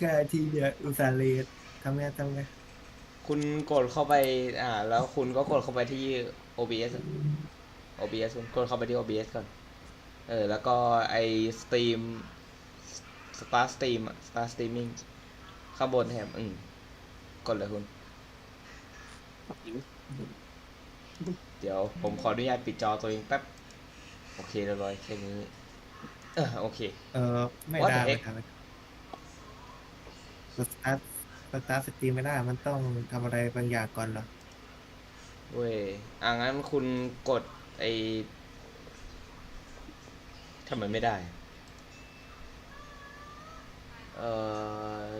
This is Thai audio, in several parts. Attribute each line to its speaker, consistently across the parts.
Speaker 1: แค่ทีเดียวอุตส่าห์เลททำไงทำไง
Speaker 2: คุณกดเข้าไป อ่า แล้วคุณก็กดเข้าไปที่ OBS อะ OBS คุณกดเข้าไปที่ OBS ก่อน เออ แล้วก็ไอสตรีม Start Stream อะ Start Streaming ข้างบนแถมอืมกดเลยคุณ เดี๋ยวผมขออนุญาตปิดจอตัวเองแป๊บ โอเคเรียบร้อยแค่นี้ เออโอเค
Speaker 1: เออไม่
Speaker 2: What
Speaker 1: ได้
Speaker 2: the
Speaker 1: ไม่
Speaker 2: heck?
Speaker 1: ได้ สตาร์ทสตาร์ทสตรีมไม่ได้ มันต้องทำอะไรบางอย่างก่อนเหรอ
Speaker 2: เว้ยอะงั้นคุณกดไอทำไมไม่ได้ เออ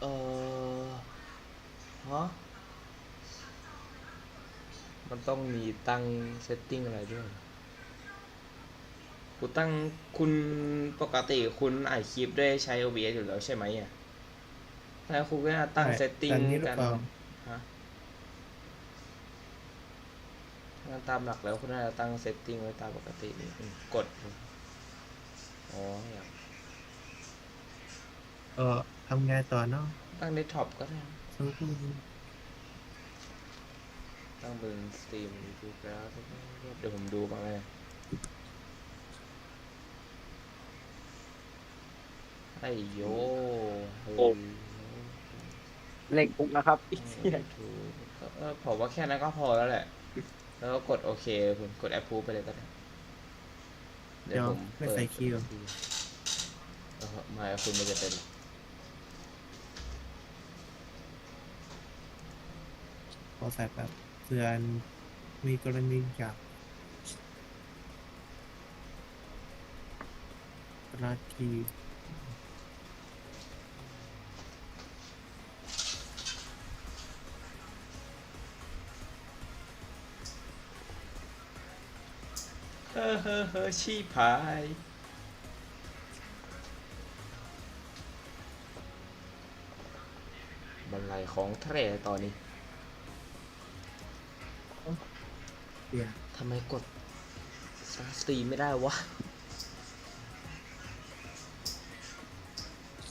Speaker 2: เออฮะมันต้องมีตั้งเซตติ้งอะไรด้วย คุณตั้งคุณปกติคุณอัดคลิปด้วยใช้ OBS อยู่แล้วใช่ไหมอะ แล้วคุณก็น่าตั้ง
Speaker 1: ใช่
Speaker 2: เซตติ้ง
Speaker 1: แต่นี่หรือ
Speaker 2: กัน
Speaker 1: เปล่า
Speaker 2: ฮะงั้นตามหลักแล้วคุณน่าจะตั้งเซตติ้งไว้ตามปกตินี่อืมกดอ๋ออยาก
Speaker 1: เออทำไงต่อเนาะ
Speaker 2: ตั้งเดสก์ท็อปก็ได้นะ
Speaker 1: สู้
Speaker 2: ตั้งบนสตรีมยูทูบแล้วเดี๋ยวผมดูบ้างเลยไอ้โย เฮ้ย
Speaker 3: เล็กปุ๊กนะครับ
Speaker 2: ถูกเออผมว่าแค่นั้นก็พอแล้วแหละ แล้วก็กดโอเคผมกด approve ไปเลยก็ได้
Speaker 1: เดี๋ยวไม่ใส่คิว
Speaker 2: เออไมาคุณไม่จะเป็น
Speaker 1: พอใส่แบบเพื่อนมีกรณีอย่างราที
Speaker 2: เฮ้อเฮ้อเฮ้อชีพายบันไลของทะเลตอนนี้
Speaker 1: เปลี่ยน
Speaker 2: ทำไมกดสตรีมไม่ได้วะ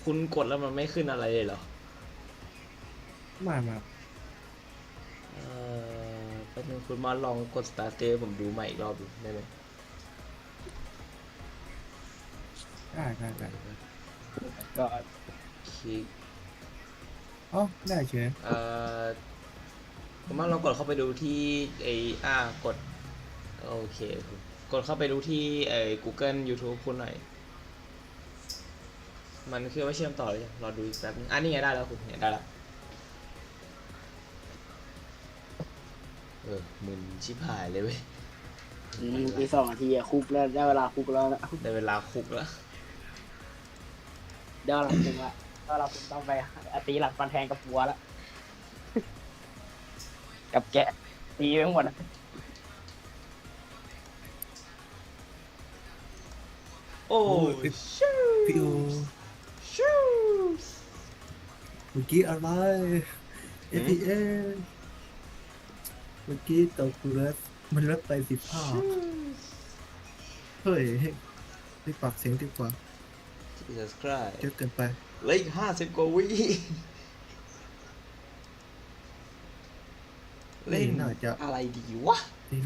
Speaker 2: คุณกดแล้วมันไม่ขึ้นอะไรเลยเหรอ
Speaker 1: มามา
Speaker 2: เออแป๊บนึงคุณมาลองกด start เตผมดูใหม่อีกรอบดูได้ไหม
Speaker 1: ได้ได้ได้
Speaker 3: ก็
Speaker 2: คลิก
Speaker 1: อ๋อได้เฉย
Speaker 2: เอ่อคุณมาลองกดเข้าไปดูที่ไออ่ากด โอเคคุณกดเข้าไปดูที่ไอ้ Google YouTube คุณหน่อย มันคือว่าเชื่อมต่อเลยงรอดูอีกแป๊บนึงอันนี้ไงได้แล้วคุณเนี่ยได้แล้วเออมึนชิบหายเลยเว้ย
Speaker 3: อืมอีกสองนาทีอะคุกแล้วได้เวลาคุกแล้วนะ
Speaker 2: ได้เวลาคุกแล้ว
Speaker 3: ได้เวลาคุกละได้เวลาคุกต้องไปตีหลังฟันแทงกับหัวแล้ว กับแกะตีไปทั้งหมดอะ
Speaker 2: โอ้
Speaker 1: ชิพิว
Speaker 2: ชู
Speaker 1: เมื่อกี้อะไร FPS เมื่อกี้ตกเลือดมันลดไปสิบห้าเฮ้ยไม่ปรับเสียงดีกว่า
Speaker 2: Jesus Christ
Speaker 1: เยอะเกินไป
Speaker 2: เหลืออีกห้าสิบกว่าวิเล่น
Speaker 1: น่าจะ
Speaker 2: อะไรดีวะ
Speaker 1: จริง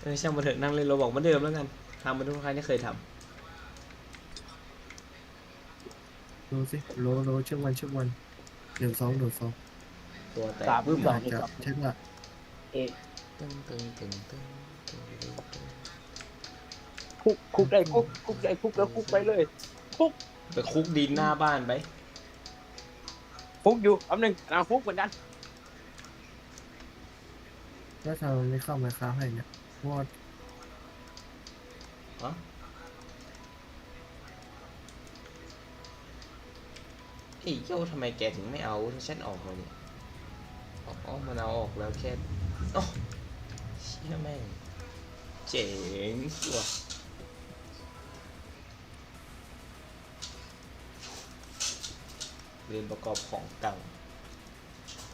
Speaker 2: เออช่างมาเถอะนั่งเล่นโรบอกเหมือนเดิมแล้วกันทำเหมือนทุกครั้งที่เคยท
Speaker 1: ดูสิโลโลเชื่อวันเชื่อวันหนึ่งสองหนึ่งสองำ
Speaker 2: ตัวแตก
Speaker 3: สามปุ๊บสอง
Speaker 1: อาจ
Speaker 3: อีก
Speaker 1: จะ
Speaker 3: สอง
Speaker 1: ใช่ว่า
Speaker 3: เอะ
Speaker 2: ตึงตึงตึงตึงตึงตึงตึง
Speaker 3: คุกคุกได้คุกคุกได้คุกแล้วคุกไปเลย คุก
Speaker 2: ไปคุกดินหน้าบ้านไป
Speaker 3: คุกอยู่อันหนึ่งนาคุกเหมือนกัน
Speaker 1: แล้วทำไมไม่เข้ามาค้าให้เนี่ยเพราะว่า
Speaker 2: ฮะเฮ้ยโย่ทำไมแกถึงไม่เอาฉันออกเลยเนี่ยอ๋ออ๋อมันเอาออกแล้วแค่โอ้เชี่ยแม่งเจ๋งว่ะ เรียนประกอบของเก่า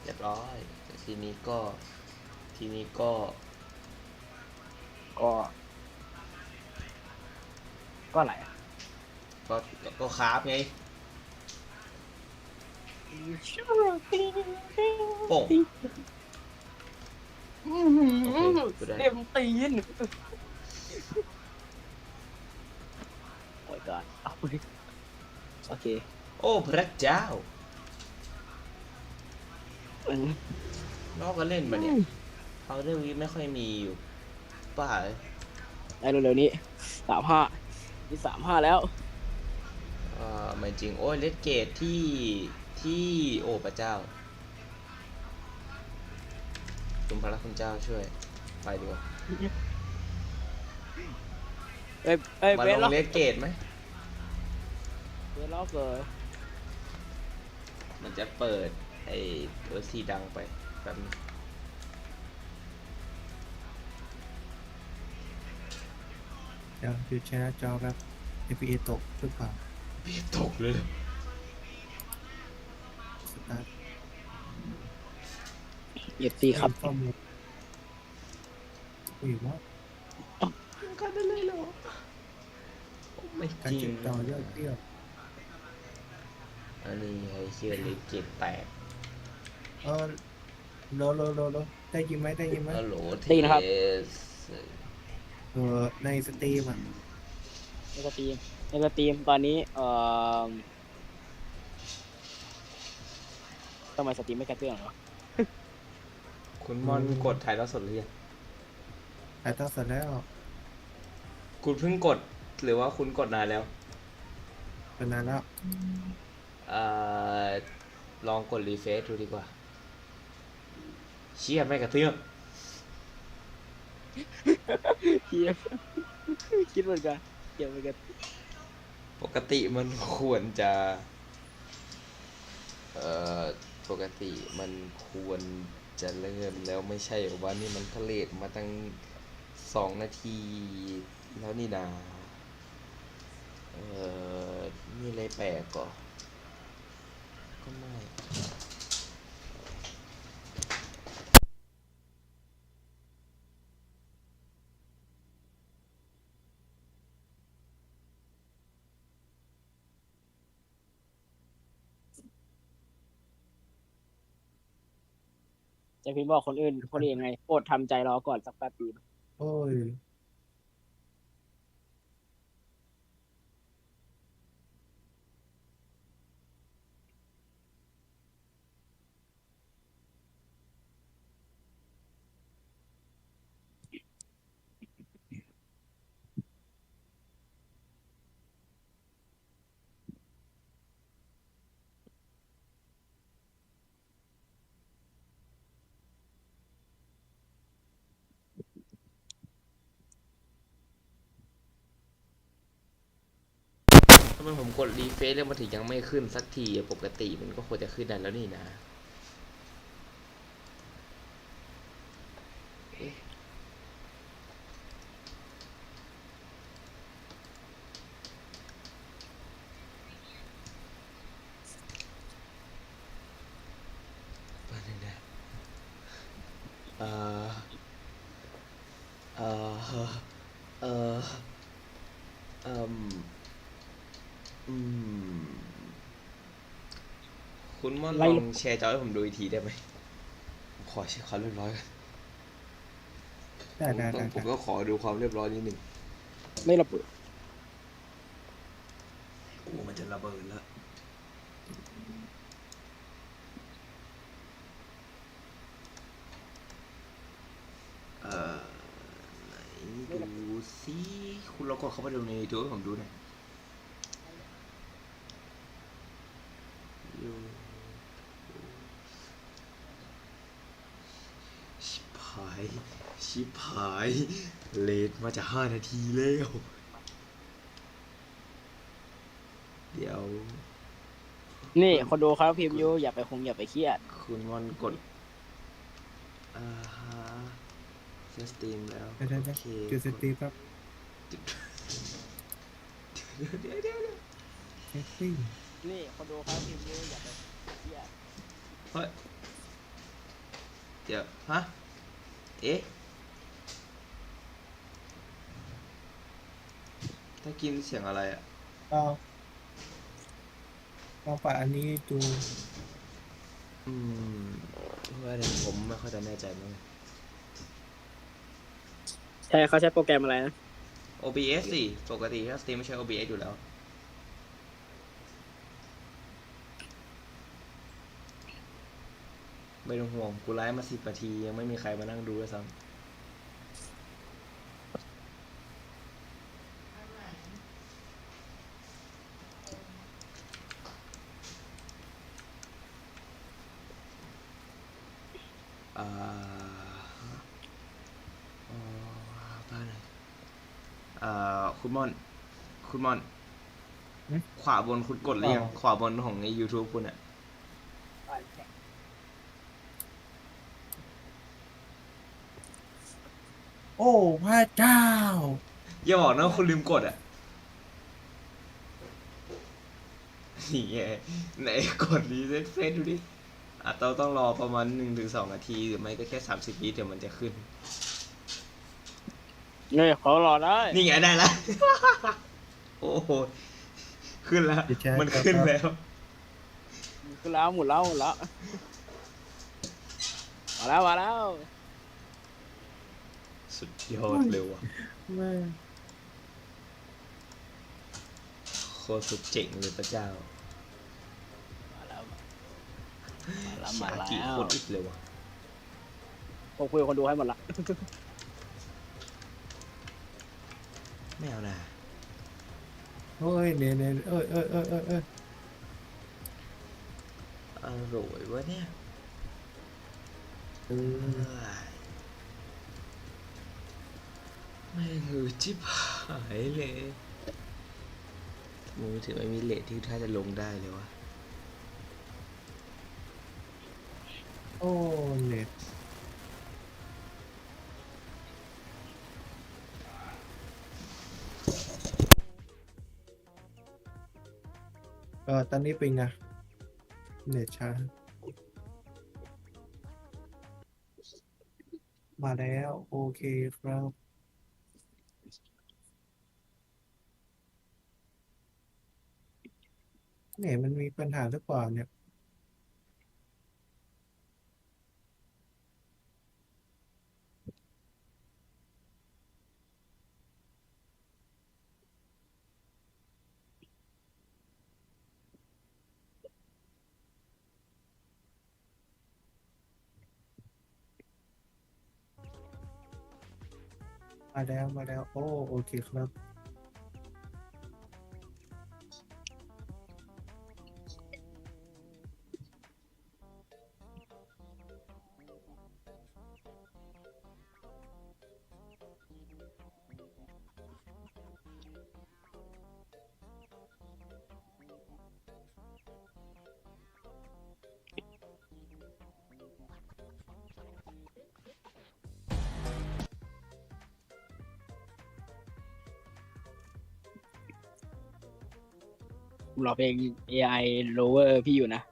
Speaker 2: เรียบร้อยแต่ทีนี้ก็ทีนี้ก็
Speaker 3: ก็ ก็อะไรอะ
Speaker 2: ก็ก็ก็คราฟไง โป่ง
Speaker 3: อื้อหือ
Speaker 2: โอเคกูได้
Speaker 3: เต็มตีนโอ้ยก่อนเอาไปโอเค
Speaker 2: โอ้พระเจ้า
Speaker 3: อืม
Speaker 2: นอกก็เล่นมาเนี่ยเอาเรื่องนี้ไม่ค่อยมีอยู่ป่าเลย
Speaker 3: ได้เร็วๆนี้สามห้านี่สามห้าแล้ว
Speaker 2: เอ่อไม่จริงโอ้ยเลดเกตที่ที่โอ้พระเจ้าคุณพระคุณเจ้าช่วย ไปดีกว่า
Speaker 3: เอ้ยเอ้ย
Speaker 2: มา
Speaker 3: เว
Speaker 2: ล
Speaker 3: ท
Speaker 2: ง
Speaker 3: ล็อก
Speaker 2: เลดเกตไหม
Speaker 3: เวทล็อกเลย
Speaker 2: มันจะเปิดไอ้ตัวสีดังไปแบบนึง
Speaker 1: เดี๋ยวดูแชร์จอแบบ FPA ตกหรือเปล่า
Speaker 2: พี่ตกเลย
Speaker 1: สตาร์ท
Speaker 3: เหยียบตีครับ
Speaker 1: ข้อมูลอุ้ยว่า
Speaker 2: กันได้เลยเหรอโอ้ไม่
Speaker 1: การ
Speaker 2: จริ
Speaker 1: เก็
Speaker 2: ง
Speaker 1: บจอยอดเยี่ยม
Speaker 2: อันนี้ไอ้เชื่อเลดเกตแตก
Speaker 1: เออโลโลโลโลได้ยินไหมได้ยินไหม
Speaker 2: ฮัลโหลเท
Speaker 3: ได้นะครับ
Speaker 2: ส
Speaker 1: เออในสตรีมอะ
Speaker 3: ในสตรีมในสตรีมตอนนี้เอ่อทำไมสตรีมไม่กระเตื้องเหรอ
Speaker 2: คุณมอนกดถ่ายทอดสดหรือยัง
Speaker 1: ถ่ายทอดสดแล้ว
Speaker 2: คุณเพิ่งกดหรือว่าคุณกดนานแล้ว
Speaker 1: เป็นนานแล้ว
Speaker 2: เอ่อลองกดรีเฟซดูดีกว่า เชี่ยไม่กระเตื้อง
Speaker 3: เฮียคิดเหมือนกันเกียเหมือนกัน
Speaker 2: ปกติมันควรจะ เอ่อ ปกติมันควรจะเริ่มแล้วไม่ใช่หรอว่านี่มันก็เลทมาตั้งสองนาที แล้วนี่นา เอ่อมีอะไรแปลกก่อ ก็ไม่
Speaker 3: จะพิมพ์บอกคนอื่นคนอื่นยังไงโปรดทำใจรอก่อนสักแป๊บดี
Speaker 1: โอ้ย
Speaker 2: ทำไมผมกดรีเฟซแล้วมันถึงยังไม่ขึ้นสักทีปกติมันก็ควรจะขึ้นได้แล้วนี่นะเอ๊ะแป๊บนึงนะเอ่อเอ่อเอ่อ อ่มอืม คุณม่อน
Speaker 3: ไล่
Speaker 2: ลองแชร์จอให้ผมดูอีกทีได้ไหมผมขอเช็คความเรียบร้อยก่อน
Speaker 1: ได้ได้
Speaker 2: ผม
Speaker 1: ได้
Speaker 2: ผม
Speaker 1: ได้
Speaker 2: ก็ขอดูความเรียบร้อยนิดหนึ่ง
Speaker 3: ไม่ระเบิด
Speaker 2: โอ้มันจะระเบิดแล้ว เอ่อ ไหนดูซิคุณลองกดเข้าไปดูในยูทูบให้ผมดูหน่อยยูชิบหาย ชิบหาย เลทมาจะห้านาทีแล้ว เดี๋ยว
Speaker 3: นี่คนดูเขาพิมพ์อยู่อย่าไปคงอย่าไปเครียด
Speaker 2: คุณมอนกดอ่าฮะเซสตรีมแล้ว
Speaker 1: ได้ได้ได้
Speaker 2: โอเค
Speaker 1: จุดสตรีมครับ
Speaker 2: เดี๋ยวเดี๋ยวเดี๋ยวเดี๋ยว
Speaker 1: เซตติ้ง
Speaker 3: นี่คนดูเขาพิมพ์อยู่อย่าไปเครียด
Speaker 2: เฮ้ยเดี๋ยวฮะเอ๊ะ ถ้ากินเสียงอะไรอะ
Speaker 1: ลองลองปะอันนี้ดู
Speaker 2: อืมว่าแต่ผมไม่ค่อยจะแน่ใจมั้ง
Speaker 3: ใช่เขาใช้โปรแกรมอะไรนะ
Speaker 2: OBS สิปกติถ้าสตรีมไม่ใช่ OBS อยู่แล้ว ไม่ต้องห่วง กูไลฟ์มาสิบนาที ยังไม่มีใครมานั่งดูด้วยซ้ำอ่าอ๋อบ้านไหนอ่า คุณ ม่อน คุณม่อน
Speaker 1: หึ
Speaker 2: ขวาบนคุณกดหรือยัง
Speaker 1: อ๋อ
Speaker 2: ขวาบนของใน YouTube คุณอะ
Speaker 1: โอ้พระเจ้า
Speaker 2: อย่าบอกนะว่าคุณลืมกดอะนี่ไงไหนกดรีเซ็ตเฟซดูดิอะเราต้องรอประมาณหนึ่งถึงสองนาที หรือไม่ก็แค่สามสิบวิเดี๋ยวมันจะขึ้น
Speaker 3: เนี่ยเขารอได้
Speaker 2: นี่ไงได้แล้ว โอ้โห ขึ้นแล้ว
Speaker 1: เดี๋ยวแชร์
Speaker 2: มันขึ้นแล้ว
Speaker 3: คือแล้วหมุนแล้วหมุนแล้วมาแล้วมาแล้ว
Speaker 2: สุดยอดเลยว่ะ
Speaker 1: แม่
Speaker 2: โคตรสุดเจ๋งเลยพระเจ้า
Speaker 3: มาแล้วมาแล้วมา
Speaker 2: ชา
Speaker 3: แล้
Speaker 2: กิ
Speaker 3: ว
Speaker 2: โคตรอึดเลยว่ะ
Speaker 3: ผมคุยกับคนดูให้หมดละ
Speaker 2: ไม่เอานะ
Speaker 1: โอ้ยเนี่ยเนี่ยเอ้ยเอ้ยเอ้ยเอ้ยเอ้ย
Speaker 2: อร่อยวะเนี่ย
Speaker 1: เออ
Speaker 2: ไม่งอือชิบหายเลยมือถือไม่มีเลทที่ถ้าจะลงได้เลยวะ
Speaker 1: โอ้เน็ต เออตอนนี้เป็นไงเน็ตช้ามาแล้วโอเคครับ เนี่ยมันมีปัญหาหรือเปล่าเนี่ย มาแล้วมาแล้ว โอ้โอเคครับ
Speaker 3: ผมรอเพลง AI lower พี่อยู่นะ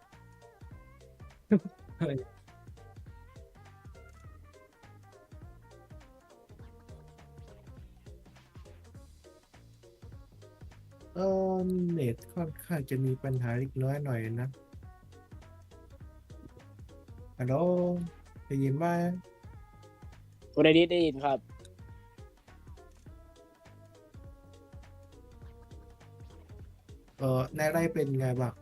Speaker 1: เออเน็ตค่อนข้างจะมีปัญหาเล็กน้อยหน่อยนะฮัลโหลได้ยินไหม
Speaker 3: คุณไดดิสได้ยินครับ
Speaker 1: เออในไร่เป็นไงบ้าง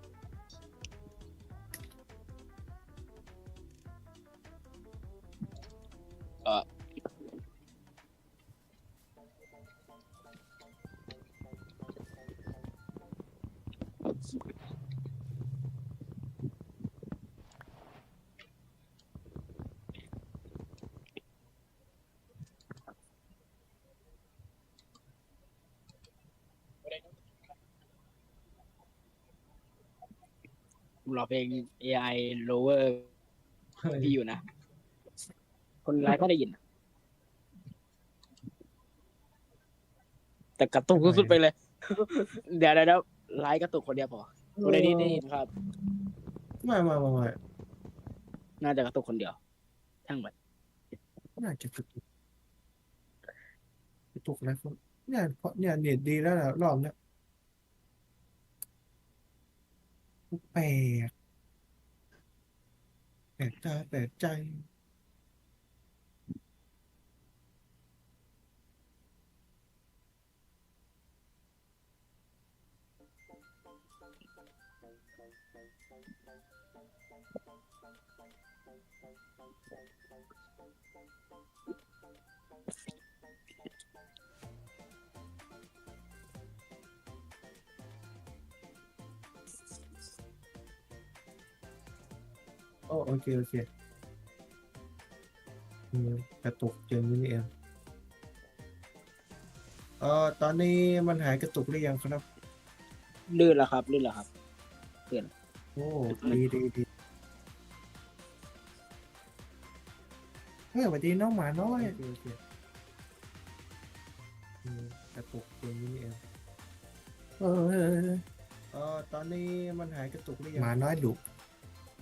Speaker 3: ผมรอเพลง AI lower พี่อยู่นะ คนไลฟ์ก็ได้ยิน แต่กระตุกสุดๆไปเลย เดี๋ยวเดี๋ยวเดี๋ยวไลฟ์กระตุกคนเดียวพอคนใดที่ได้ยินครับ
Speaker 1: ไม่ไม่ไม่ไม่
Speaker 3: น่าจะกระตุกคนเดียวช่างมัน
Speaker 1: น่าจะกระตุกกระตุกแล้วเนี่ยเพราะเนี่ยเน็ตดีแล้วนะรอบเนี้ย แปลกแปลกตาแปลกใจ อ้โอเค โอเคอืมกระตุกอย่างนี้นี่เองเอ่อตอนนี้มันหายกระตุกหรือยังครับ
Speaker 3: ลื่นแล้วครับ ลื่นแล้วครับ
Speaker 1: โอ้ดีดีดีเฮ้ยสวัสดีน้องหมาน้อยโอเคโอเคอืมกระตุกอย่างนี้นี่เองเออเออเออเอ่อตอนนี้มันหายกระตุกหรือยังหมาน้อยดุ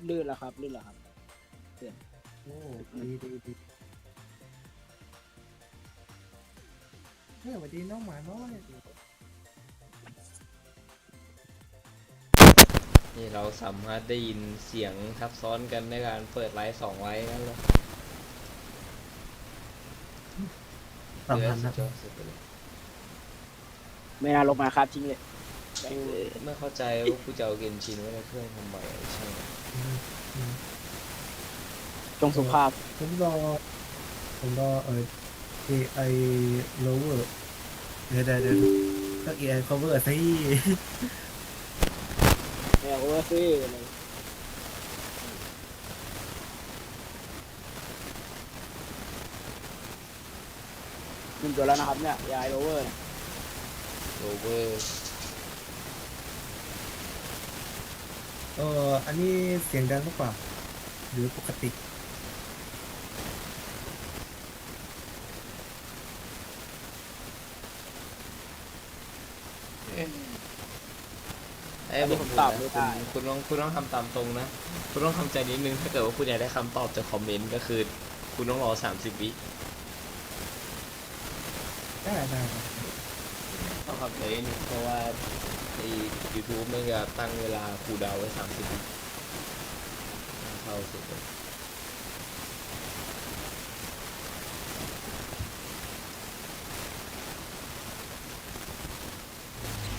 Speaker 3: ลื่นแล้วครับ ลื่นแล้วครับ
Speaker 1: โอ้ดีดีดีเฮ้ยสวัสดีน้องหมาน้อย
Speaker 2: นี่เราสามารถได้ยินเสียงทับซ้อนกันในการเปิดไลฟ์สองไลฟ์นั่นเลย
Speaker 1: สำคัญนะ
Speaker 2: เดี๋ยวสุดยอดสุดไปเลย
Speaker 3: ไม่น่าลงมาครับทิ้งเลยแบง
Speaker 2: กู
Speaker 3: ค์เลย
Speaker 2: ไม่เข้าใจว่ากูจะเอาเกนชินไว้ในเครื่องทำไมไอ้ช่าง
Speaker 3: จงสุภาพ
Speaker 1: ผมรอผมรอเออ AI lower เดี๋ยวเดี๋ยวเดี๋ยวต้อง AI cover สิ
Speaker 3: แนวโอเวอร์ซีเลยขึ้นตัวแล้วนะครับเนี่ยยายโอเวอร์เนี่ย
Speaker 2: โรเวอร์
Speaker 1: เอออันนี้เสียงดังหรือเปล่า หรือปกติ
Speaker 2: ไอ้ยผมตอบไม่ได้คุณต้องคุณต้องทำตามตรงนะ คุณต้องทำใจนิดนึง ถ้าเกิดว่าคุณอยากได้คำตอบจากคอมเมนต์ก็คือ คุณต้องรอสามสิบวิ
Speaker 1: ได้ได้ได้
Speaker 2: ต้องทำใจนิดนึงเพราะว่า ไอ้ยูทูบมันจะตั้งเวลาคูดาวไว้สามสิบวิเข้าสุดเลย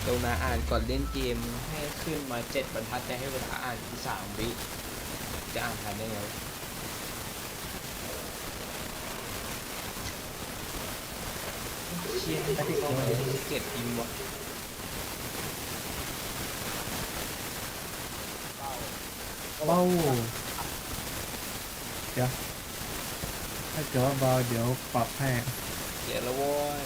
Speaker 2: กรุณาอ่านก่อนเล่นเกมให้ขึ้นมาเจ็ดบรรทัดจะให้เวลาอ่านที่สามวิจะอ่านทันได้ไงเชี่ยให้เข้ามาเก็บอิมวะ
Speaker 1: เบาเดี๋ยวถ้าเกิดว่าเบาเดี๋ยวปรับให้
Speaker 2: เดี๋ยวแล้วโว้ย